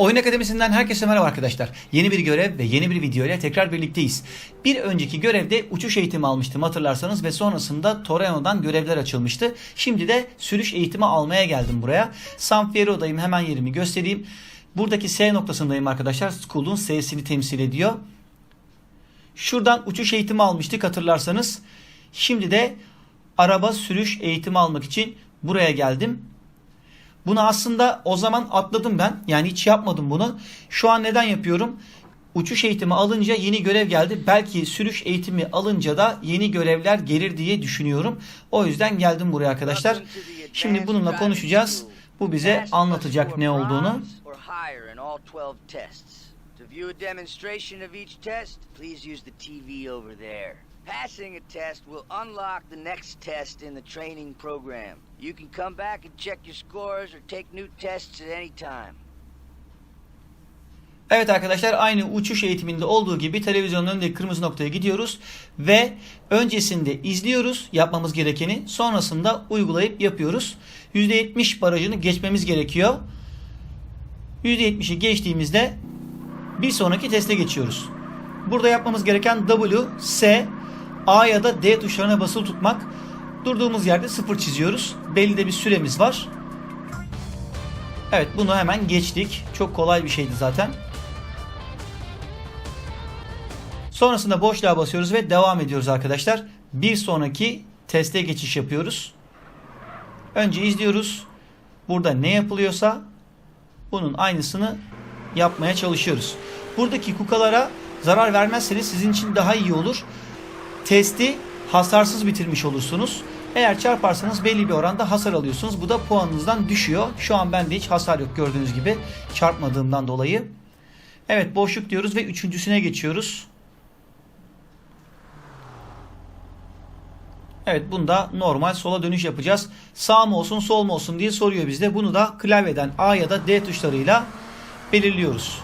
Oyun Akademisi'nden herkese merhaba arkadaşlar. Yeni bir görev ve yeni bir video ile tekrar birlikteyiz. Bir önceki görevde uçuş eğitimi almıştım hatırlarsanız ve sonrasında Torreo'dan görevler açılmıştı. Şimdi de sürüş eğitimi almaya geldim buraya. San Fierro'dayım hemen yerimi göstereyim. Buradaki S noktasındayım arkadaşlar. School'un S'sini temsil ediyor. Şuradan uçuş eğitimi almıştık hatırlarsanız. Şimdi de araba sürüş eğitimi almak için buraya geldim. Bunu aslında o zaman atladım ben. Yani hiç yapmadım bunu. Şu an neden yapıyorum? Uçuş eğitimi alınca yeni görev geldi. Belki sürüş eğitimi alınca da yeni görevler gelir diye düşünüyorum. O yüzden geldim buraya arkadaşlar. Şimdi bununla konuşacağız. Bu bize anlatacak ne olduğunu. To view a demonstration of each test, please use the TV over there. Passing a test will unlock the next test in the training program. You can come back and check your scores or take new tests at any time. Evet arkadaşlar aynı uçuş eğitiminde olduğu gibi televizyonun önündeki kırmızı noktaya gidiyoruz ve öncesinde izliyoruz yapmamız gerekeni sonrasında uygulayıp yapıyoruz. %70 barajını geçmemiz gerekiyor. %70'i geçtiğimizde bir sonraki teste geçiyoruz. Burada yapmamız gereken W, S, A ya da D tuşlarına basılı tutmak. Durduğumuz yerde sıfır çiziyoruz. Belli de bir süremiz var. Evet bunu hemen geçtik. Çok kolay bir şeydi zaten. Sonrasında boşluğa basıyoruz ve devam ediyoruz arkadaşlar. Bir sonraki teste geçiş yapıyoruz. Önce izliyoruz. Burada ne yapılıyorsa bunun aynısını yapmaya çalışıyoruz. Buradaki kukalara zarar vermezseniz sizin için daha iyi olur. Testi hasarsız bitirmiş olursunuz. Eğer çarparsanız belli bir oranda hasar alıyorsunuz. Bu da puanınızdan düşüyor. Şu an bende hiç hasar yok gördüğünüz gibi çarpmadığımdan dolayı. Evet boşluk diyoruz ve üçüncüsüne geçiyoruz. Evet bunda normal sola dönüş yapacağız. Sağ mı olsun sol mu olsun diye soruyor bizde. Bunu da klavyeden A ya da D tuşlarıyla belirliyoruz.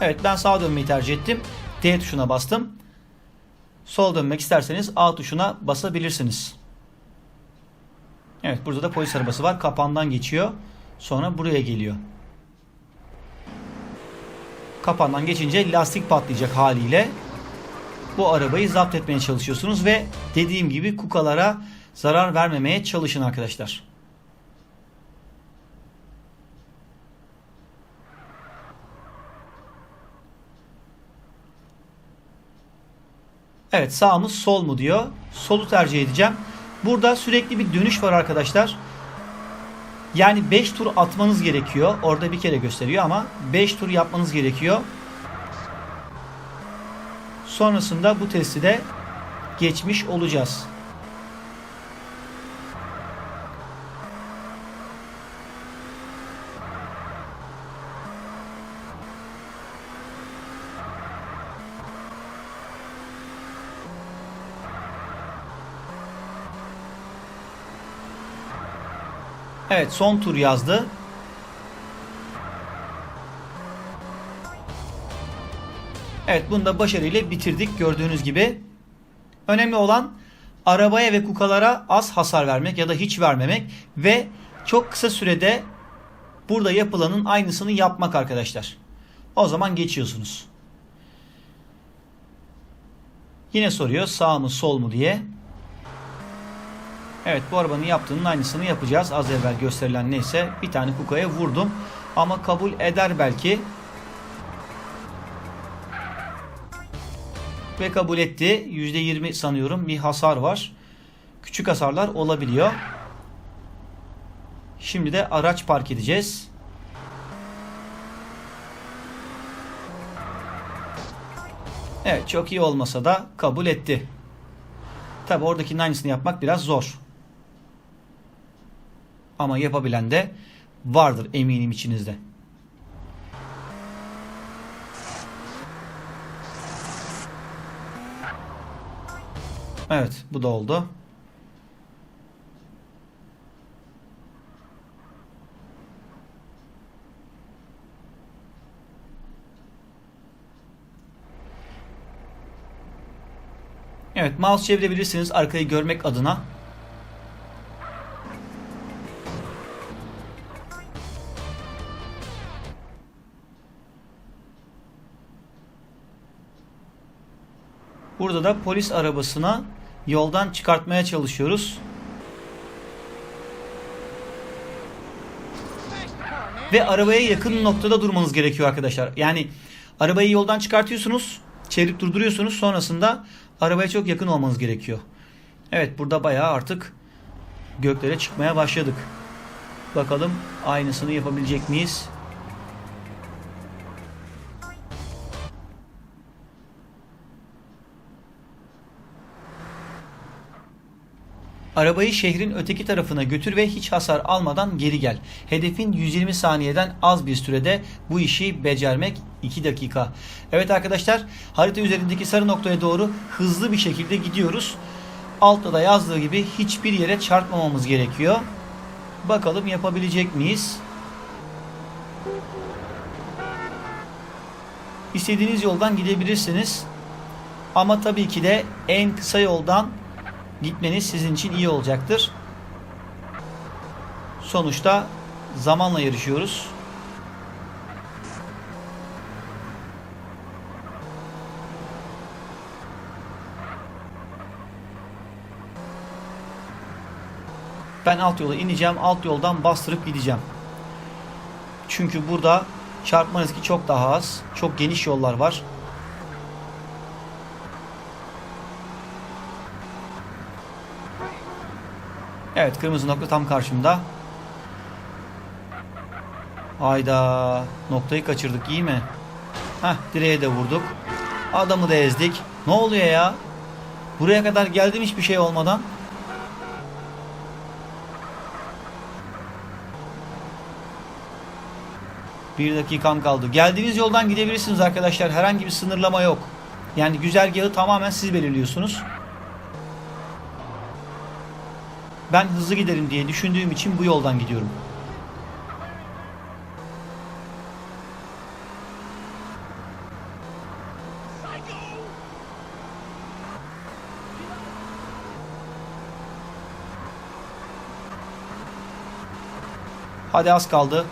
Evet ben sağa dönmeyi tercih ettim. D tuşuna bastım. Sol dönmek isterseniz A tuşuna basabilirsiniz. Evet burada da polis arabası var. Kapandan geçiyor. Sonra buraya geliyor. Kapandan geçince lastik patlayacak haliyle. Bu arabayı zapt etmeye çalışıyorsunuz ve dediğim gibi kukalara zarar vermemeye çalışın arkadaşlar. Evet sağ mı sol mu diyor. Solu tercih edeceğim. Burada sürekli bir dönüş var arkadaşlar. Yani 5 tur atmanız gerekiyor. Orada bir kere gösteriyor ama 5 tur yapmanız gerekiyor. Sonrasında bu testi de geçmiş olacağız. Evet son tur yazdı. Evet bunu da başarıyla bitirdik gördüğünüz gibi. Önemli olan arabaya ve kukalara az hasar vermek ya da hiç vermemek ve çok kısa sürede burada yapılanın aynısını yapmak arkadaşlar. O zaman geçiyorsunuz. Yine soruyor sağ mı sol mu diye. Evet bu arabanın yaptığının aynısını yapacağız. Az evvel gösterilen neyse bir tane kukaya vurdum. Ama kabul eder belki. Ve kabul etti. %20 sanıyorum bir hasar var. Küçük hasarlar olabiliyor. Şimdi de araç park edeceğiz. Evet çok iyi olmasa da kabul etti. Tabi oradakinin aynısını yapmak biraz zor. Ama yapabilen de vardır eminim içinizde. Evet bu da oldu. Evet mouse çevirebilirsiniz arkayı görmek adına. Burada da polis arabasına yoldan çıkartmaya çalışıyoruz. Ve arabaya yakın noktada durmanız gerekiyor arkadaşlar. Yani arabayı yoldan çıkartıyorsunuz, çevirip durduruyorsunuz. Sonrasında arabaya çok yakın olmanız gerekiyor. Evet burada bayağı artık göklere çıkmaya başladık. Bakalım aynısını yapabilecek miyiz? Arabayı şehrin öteki tarafına götür ve hiç hasar almadan geri gel. Hedefin 120 saniyeden az bir sürede bu işi becermek 2 dakika. Evet arkadaşlar harita üzerindeki sarı noktaya doğru hızlı bir şekilde gidiyoruz. Altta da yazdığı gibi hiçbir yere çarpmamamız gerekiyor. Bakalım yapabilecek miyiz? İstediğiniz yoldan gidebilirsiniz. Ama tabii ki de en kısa yoldan gitmeniz sizin için iyi olacaktır. Sonuçta zamanla yarışıyoruz. Ben alt yola ineceğim. Alt yoldan bastırıp gideceğim. Çünkü burada çarpma riski çok daha az. Çok geniş yollar var. Evet kırmızı nokta tam karşımda. Hayda noktayı kaçırdık iyi mi? Heh direğe de vurduk. Adamı da ezdik. Ne oluyor ya? Buraya kadar geldim hiçbir şey olmadan. Bir dakikam kaldı. Geldiğiniz yoldan gidebilirsiniz arkadaşlar. Herhangi bir sınırlama yok. Yani güzergahı tamamen siz belirliyorsunuz. Ben hızlı giderim diye düşündüğüm için bu yoldan gidiyorum. Hadi az kaldı.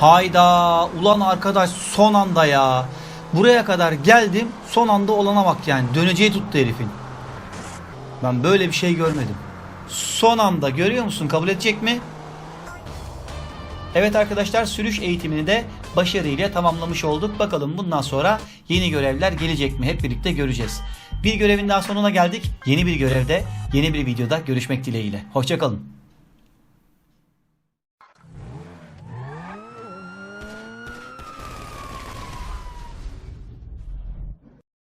Hayda ulan arkadaş son anda ya. Buraya kadar geldim son anda olana bak yani döneceği tuttu herifin. Ben böyle bir şey görmedim. Son anda görüyor musun kabul edecek mi? Evet arkadaşlar sürüş eğitimini de başarıyla tamamlamış olduk. Bakalım bundan sonra yeni görevler gelecek mi hep birlikte göreceğiz. Bir görevin daha sonuna geldik. Yeni bir görevde, yeni bir videoda görüşmek dileğiyle. Hoşçakalın.